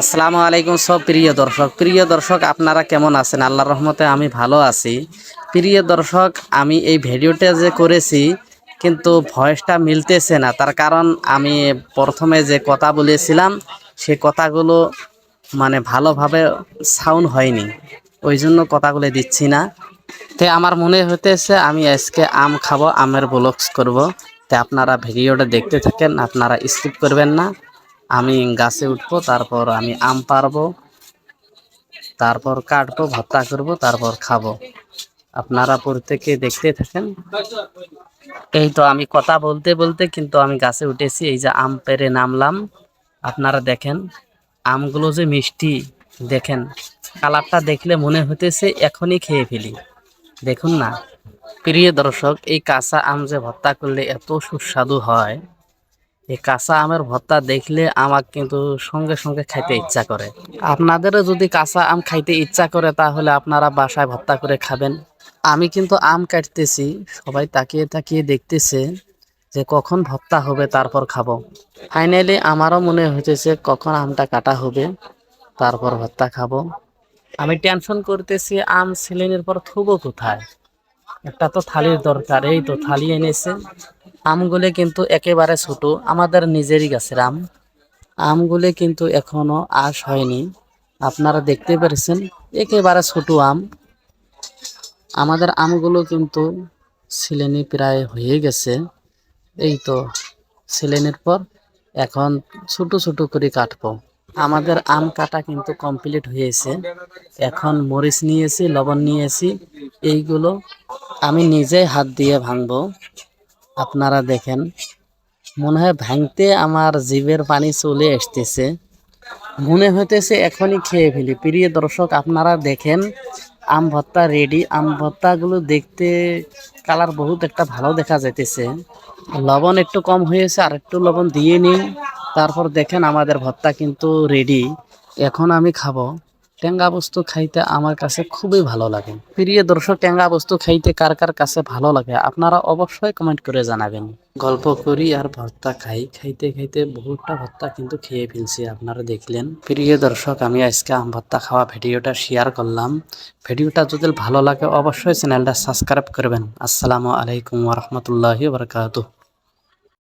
আসসালামু আলাইকুম সব প্রিয় দর্শক। প্রিয় দর্শক, আপনারা কেমন আছেন? আল্লাহর রহমতে আমি ভালো আছি। প্রিয় দর্শক, আমি এই ভিডিওটা যে করেছি, কিন্তু ভয়েসটা মিলতেছে না। তার কারণ আমি প্রথমে যে কথা বলেছিলাম, সে কথাগুলো মানে ভালোভাবে সাউন্ড হয়নি। ওই জন্য কথাগুলো দিচ্ছি না। তে আমার মনে হতেছে আমি আজকে আম খাব, আমের ব্লগস করব। তে আপনারা ভিডিওটা দেখতে থাকেন, আপনারা স্কিপ করবেন না। আমি গাছে উঠবো, তারপর আমি আম পারব, তারপর কাটবো, ভর্তা করব, তারপর খাব। আপনারা প্রত্যেকে দেখতে থাকেন। এই তো আমি কথা বলতে বলতে কিন্তু আমি গাছে উঠেছি, এই যে আম পেরে নামলাম। আপনারা দেখেন, আমগুলো যে মিষ্টি, দেখেন। কালারটা দেখলে মনে হতেছে এখনই খেয়ে ফেলি। দেখুন না, প্রিয় দর্শক, এই কাঁচা আম যে ভর্তা করলে এত সুস্বাদু হয়। এই কাঁচা আমের ভর্তা দেখলে আমার কিন্তু সঙ্গে সঙ্গে খাইতে ইচ্ছা করে। আপনাদেরও যদি কাঁচা আম খাইতে ইচ্ছা করে, তাহলে আপনারা বাসায় ভর্তা করে খাবেন। আমি কিন্তু আম কাটতেছি, সবাই তাকিয়ে তাকিয়ে দেখতেছে যে কখন ভর্তা হবে তারপর খাব। ফাইনালি আমারও মনে হইতেছে কখন আমটা কাটা হবে, তারপর ভর্তা খাব। আমি টেনশন করতেছি, আম সিলিনের পর থুবো কোথায়? একটা তো থালির দরকার, এই তো থালি এনেছে। আমগুলো কিন্তু একেবারে ছোট। আমাদের নিজেরই গাছের আম আমগুলি কিন্তু এখনও আশ হয়নি। আপনারা দেখতে পেরেছেন, একেবারে ছোট আম। আমাদের আমগুলো কিন্তু সিলেনি প্রায় হয়ে গেছে। এই তো সিলেনের পর এখন ছোট ছোট করে কাটবো। আমাদের আম কাটা কিন্তু কমপ্লিট হয়েছে। এখন মরিচ নিয়েছি, লবণ নিয়েছি। এইগুলো আমি নিজে হাত দিয়ে ভাঙবো। আপনারা দেখেন, মনে হয় ভাঙতে আমার জিভের পানি চলে আসতেছে। মনে হইতেছে এখনই খেয়ে ফেলি। প্রিয় দর্শক, আপনারা দেখেন, আম ভত্তা রেডি আম ভত্তাগুলো দেখতে কালার বহুত একটা ভালো দেখা যাইতেছে। লবণ একটু কম হয়েছে আর একটু লবণ দিয়ে নিই তারপর দেখেন আমাদের ভত্তা কিন্তু রেডি এখন আমি খাব। টেঙ্গা বস্তু খাইতে আমার কাছে খুবই ভালো লাগে। প্রিয় দর্শক টেঙ্গা বস্তু খাইতে কার কার কাছে ভালো লাগে? আপনারা অবশ্যই কমেন্ট করে জানাবেন। গল্প করি আর ভর্তা খাই। খাইতে খাইতে বহুতটা ভর্তা কিন্তু খেয়ে ফেলছি, আপনারা দেখলেন। প্রিয় দর্শক, আমি আজকে আম ভর্তা খাওয়া ভিডিওটা শেয়ার করলাম। ভিডিওটা যদি ভালো লাগে, অবশ্যই চ্যানেলটা সাবস্ক্রাইব করবেন। আসসালামু আলাইকুম ওরহমতুল্লাহি বারকাতুহ।